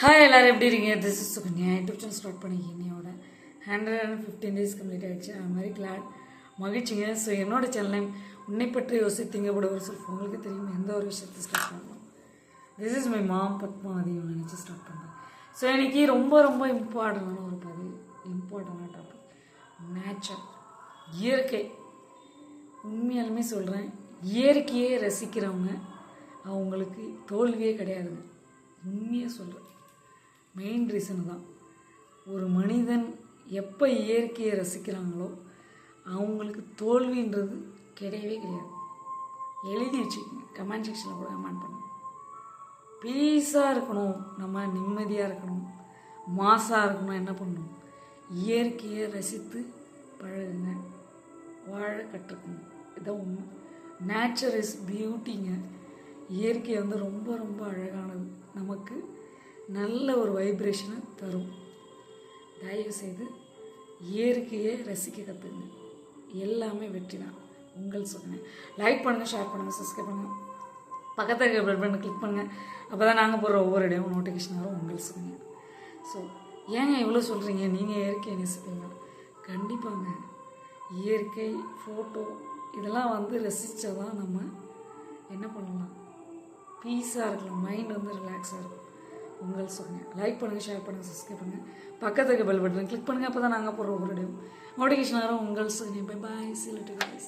Hi எல்லோரும் எப்படி இருக்கீங்க? This is Sukanya YouTube channel start பண்ணிக்க என்னையோட hundred and fifteen days complete ஆகிடுச்சு அது மாதிரி கிளாட் மகிழ்ச்சிங்க. ஸோ என்னோட சேனலை உன்னை பற்றி யோசித்தீங்க கூட ஒரு சொல் உங்களுக்கு தெரியும். எந்த ஒரு விஷயத்தை ஸ்டார்ட் பண்ணலாம் this is my mom Padmavathi நினச்சி ஸ்டார்ட் பண்ணுறேன் ஸோ இன்னைக்கு ரொம்ப ரொம்ப இம்பார்ட்டண்டான ஒரு பதிவு இம்பார்ட்டண்டான டாபிக் நேச்சர் இயற்கை. உண்மையாலுமே சொல்கிறேன் இயற்கையே ரசிக்கிறவங்க அவங்களுக்கு தோல்வியே கிடையாதுங்க. உண்மையாக சொல்கிறேன் மெயின் ரீசன் தான். ஒரு மனிதன் எப்போ இயற்கையை ரசிக்கிறாங்களோ அவங்களுக்கு தோல்வின்றது கிடையவே கிடையாது. எழுதி வச்சுக்கோங்க கமெண்ட் செக்ஷனில் கூட கமெண்ட் பண்ணுங்க பீஸாக இருக்கணும். நம்ம நிம்மதியாக இருக்கணும். மாசாக இருக்கணும் என்ன பண்ணணும்? இயற்கையை ரசித்து பழகுங்க. வாழ கற்றுக்கணும். இதான் உண்மை. நேச்சர் இஸ் பியூட்டிங்க இயற்கை வந்து ரொம்ப ரொம்ப அழகான நல்ல ஒரு வைப்ரேஷனை தரும். தயவு செய்து இயற்கையை ரசிக்க கற்றுங்க எல்லாமே வெற்றி தான் உங்கள் சொல்லுங்கள் லைக் பண்ணுங்கள் ஷேர் பண்ணுங்கள் சப்ஸ்கிரைப் பண்ணுங்கள் பக்கத்தில் இருக்கிற பெல் பட்டனை கிளிக் பண்ணுங்கள் அப்போ தான் நாங்கள் போடுற ஒவ்வொரு இடையும் நோட்டிஃபிகேஷன் வரும். உங்கள் சொல்லுங்கள் ஸோ ஏங்க இவ்வளோ சொல்கிறீங்க நீங்கள் இயற்கையை நேசிப்பீங்க. கண்டிப்பாங்க. இயற்கை ஃபோட்டோ இதெல்லாம் வந்து ரசித்தா தான் நம்ம என்ன பண்ணலாம்? பீஸாக இருக்கலாம். மைண்ட் வந்து ரிலாக்ஸாக இருக்கும். உங்கள் சொல்லுங்கள் லைக் பண்ணுங்கள் ஷேர் பண்ணுங்கள் சப்ஸ்கிரைப் பண்ணுங்கள் பக்கத்துக்கு பெல் பட்டன் கிளிக் பண்ணுங்கள் அப்போ தான் நாங்கள் போடுற ஒரு நோட்டிஃபிகேஷன் வரும் உங்கள் சொன்னேன். பை பாய் சிலட்டு guys.